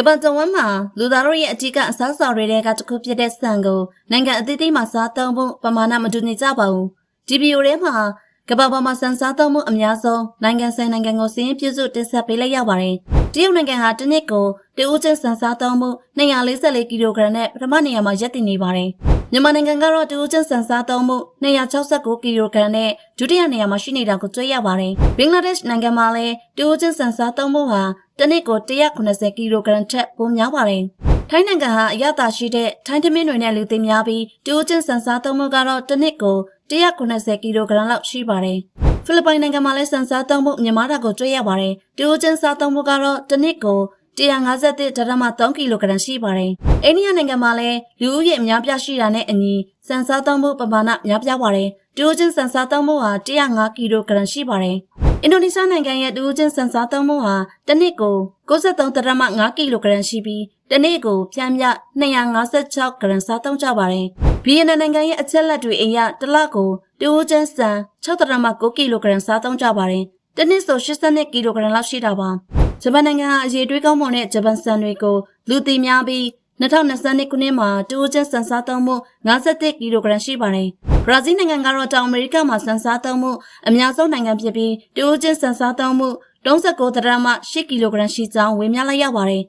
ကပ္ပတဝမ်းမှာလူသားတို့ရဲ့အထူးကအစားအစာတွေထဲကတစ်ခုဖြစ်တဲ့ဆန်ကိုနိုင်ငံအသီးသီးမှာစားသုံးဖို့ပမာဏမတူညီကြပါဘူးဒီဗီဒီယိုထဲမှာကမ္ဘာပေါ်မှာဆန်စားသုံးမှုအများဆုံးနိုင်ငံဆိုင်နိုင်ငံကိုစီးရင်ပြုစုတင်ဆက်ပေးလိုက်ရပါတယ်တရုတ်နိုင်ငံဟာတစ်နှစ်ကိုတဦးချင်းဆန်စားသုံးမှု244ကီလိုဂရမ်နဲ့ပထမနေရာမှာရပ်တည်နေပါတယ် မြန်မာနိုင်ငံကတော့တဦးချင်းဆန်စားသုံးမှု269ကီလိုဂရမ်နဲ့ဒုတိယနေရာမှာရှိနေတာကိုတွေ့ရပါတယ်ဘင်္ဂလားဒေ့ရှ်နိုင်ငံမှာလည်းတဦးချင်းဆန်စားသုံးမှုဟာတစ်နှစ်ကို180ကီလိုဂရမ်ထက်ပိုများပါတယ်ထိုင်းနိုင်ငံဟာအရသာရှိတဲ့ထိုင်းသမင်းတွေနဲ့လူသိများပြီးတဦးချင်းဆန်စားသုံးမှုကတော့တစ်နှစ်ကို190ကီလိုဂရမ်လောက်ရှိပါတယ်။ဖိလစ်ပိုင်နိုင်ငံမှာလည်းဆန်စားသုံးမှုမြန်မာတာကိုတွေ့ရပါတယ်။တဦးချင်းစားသုံးမှုကတော့တစ်နှစ်ကို 151ဒရမ3ကီလိုဂရမ်ရှိပါတယ်။အိန္ဒိယနိုင်ငံမှာလည်းလူဦးရေအများပြားရှိတာနဲ့အညီဆန်စားသုံးမှုပမာဏများပြားပါတယ်။တဦးချင်းဆန်စားသုံးမှုဟာ105ကီလိုဂရမ်ရှိပါတယ်။အင်ဒိုနီးရှားနိုင်ငံရဲ့တဦးချင်းဆန်စားသုံးမှုဟာတစ်နှစ်ကို63ဒရမ5ကီလိုဂရမ်ရှိပြီးတစ်နေ့ကိုပြမ်းပြ256ဂရမ်စားသုံးကြပါတယ်။ဗီယက်နမ်နိုင်ငံရဲ့အချက်လက်တွေအရတစ်လကိုတဦးချင်းဆန်6ဒရမ9ကီလိုဂရမ်စားသုံးကြပါတယ်။တစ်နှစ်ဆို82ကီလိုဂရမ်လောက်ရှိတာပါ။ ဂျပန်နိုင်ငံဟာအရေးတွေးကောင်းမွန်တဲ့ဂျပန်ဆန်တွေကိုလူသိများပြီး2022ခုနှစ်မှာတူဦးချင်းစံစားသုံးမှု57ကီလိုဂရမ်ရှိပါတယ်။ဘရာဇီးနိုင်ငံကတော့တောင်အမေရိကမှာစံစားသုံးမှုအများဆုံးနိုင်ငံဖြစ်ပြီးတူဦးချင်းစံစားသုံးမှု39ဒရမ8ကီလိုဂရမ်ရှိကြောင်းဝေမျှလိုက်ရပါတယ်